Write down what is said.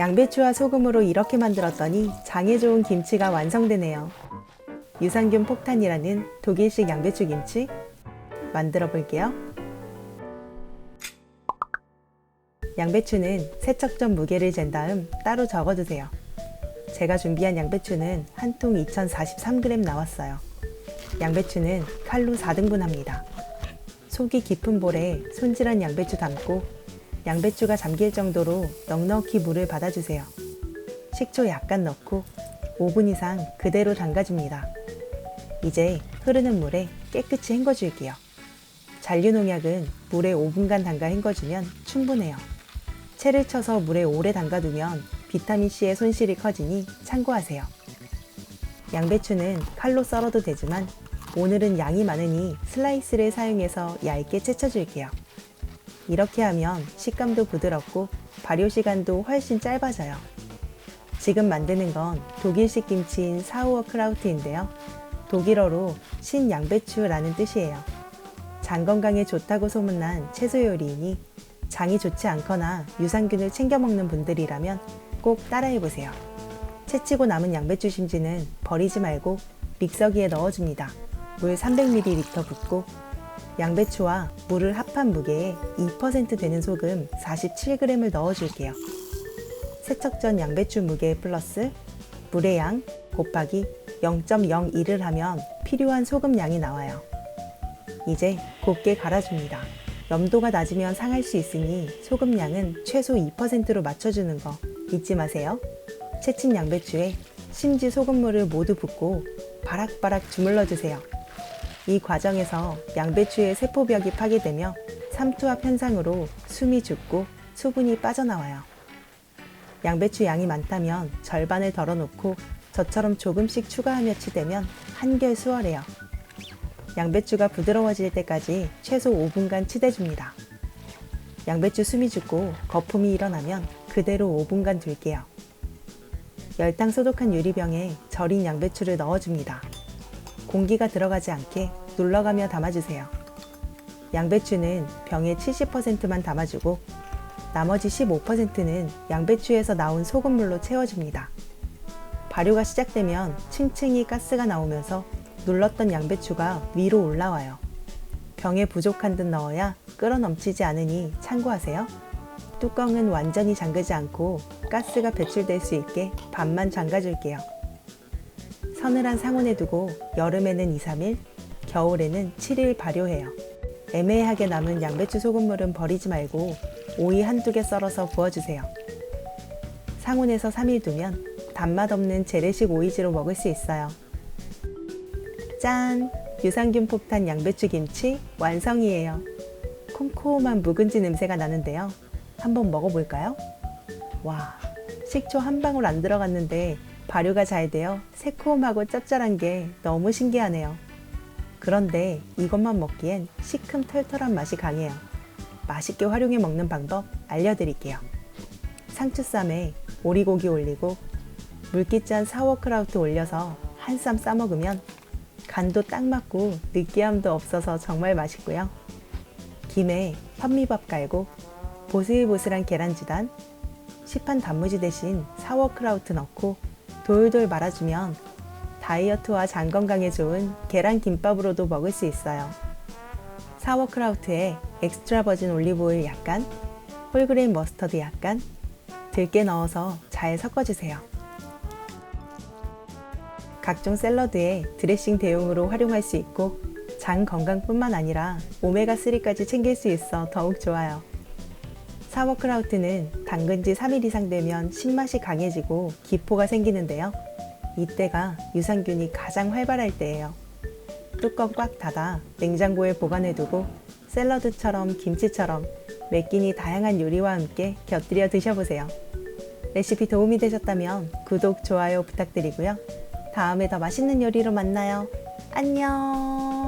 양배추와 소금으로 이렇게 만들었더니 장에 좋은 김치가 완성되네요. 유산균 폭탄이라는 독일식 양배추 김치 만들어 볼게요. 양배추는 세척 전 무게를 잰 다음 따로 적어두세요. 제가 준비한 양배추는 한 통 2043g 나왔어요. 양배추는 칼로 4등분 합니다. 속이 깊은 볼에 손질한 양배추 담고 양배추가 잠길 정도로 넉넉히 물을 받아주세요. 식초 약간 넣고 5분 이상 그대로 담가줍니다. 이제 흐르는 물에 깨끗이 헹궈줄게요. 잔류농약은 물에 5분간 담가 헹궈주면 충분해요. 채를 쳐서 물에 오래 담가두면 비타민C의 손실이 커지니 참고하세요. 양배추는 칼로 썰어도 되지만 오늘은 양이 많으니 슬라이스를 사용해서 얇게 채쳐줄게요. 이렇게 하면 식감도 부드럽고 발효 시간도 훨씬 짧아져요. 지금 만드는 건 독일식 김치인 사우어 크라우트인데요. 독일어로 신양배추라는 뜻이에요. 장 건강에 좋다고 소문난 채소 요리이니 장이 좋지 않거나 유산균을 챙겨 먹는 분들이라면 꼭 따라해 보세요. 채치고 남은 양배추 심지는 버리지 말고 믹서기에 넣어줍니다. 물 300ml 붓고 양배추와 물을 합한 무게에 2% 되는 소금 47g을 넣어줄게요. 세척 전 양배추 무게 플러스 물의 양 곱하기 0.01을 하면 필요한 소금 양이 나와요. 이제 곱게 갈아줍니다. 염도가 낮으면 상할 수 있으니 소금 양은 최소 2%로 맞춰주는 거 잊지 마세요. 채친 양배추에 심지 소금물을 모두 붓고 바락바락 주물러 주세요. 이 과정에서 양배추의 세포벽이 파괴되며 삼투압 현상으로 숨이 죽고 수분이 빠져나와요. 양배추 양이 많다면 절반을 덜어놓고 저처럼 조금씩 추가하며 치대면 한결 수월해요. 양배추가 부드러워질 때까지 최소 5분간 치대줍니다. 양배추 숨이 죽고 거품이 일어나면 그대로 5분간 둘게요. 열탕 소독한 유리병에 절인 양배추를 넣어줍니다. 공기가 들어가지 않게 눌러가며 담아주세요. 양배추는 병의 70%만 담아주고 나머지 15%는 양배추에서 나온 소금물로 채워줍니다. 발효가 시작되면 층층이 가스가 나오면서 눌렀던 양배추가 위로 올라와요. 병에 부족한 듯 넣어야 끓어 넘치지 않으니 참고하세요. 뚜껑은 완전히 잠그지 않고 가스가 배출될 수 있게 반만 잠가줄게요. 서늘한 상온에 두고 여름에는 2, 3일, 겨울에는 7일 발효해요. 애매하게 남은 양배추 소금물은 버리지 말고 오이 한두 개 썰어서 부어주세요. 상온에서 3일 두면 단맛 없는 재래식 오이지로 먹을 수 있어요. 짠! 유산균 폭탄 양배추 김치 완성이에요. 콤콤한 묵은지 냄새가 나는데요. 한번 먹어볼까요? 와, 식초 한 방울 안 들어갔는데 발효가 잘 되어 새콤하고 짭짤한 게 너무 신기하네요. 그런데 이것만 먹기엔 시큼털털한 맛이 강해요. 맛있게 활용해 먹는 방법 알려드릴게요. 상추쌈에 오리고기 올리고 물기 짠 사워크라우트 올려서 한 쌈 싸먹으면 간도 딱 맞고 느끼함도 없어서 정말 맛있고요. 김에 현미밥 깔고 보슬보슬한 계란지단, 시판 단무지 대신 사워크라우트 넣고 돌돌 말아주면 다이어트와 장 건강에 좋은 계란 김밥으로도 먹을 수 있어요. 사워크라우트에 엑스트라 버진 올리브 오일 약간, 홀그레인 머스터드 약간, 들깨 넣어서 잘 섞어주세요. 각종 샐러드에 드레싱 대용으로 활용할 수 있고 장 건강뿐만 아니라 오메가3까지 챙길 수 있어 더욱 좋아요. 사워크라우트는 담근 지 3일 이상 되면 신맛이 강해지고 기포가 생기는데요. 이때가 유산균이 가장 활발할 때예요. 뚜껑 꽉 닫아 냉장고에 보관해두고 샐러드처럼 김치처럼 매 끼니 다양한 요리와 함께 곁들여 드셔보세요. 레시피 도움이 되셨다면 구독, 좋아요 부탁드리고요. 다음에 더 맛있는 요리로 만나요. 안녕!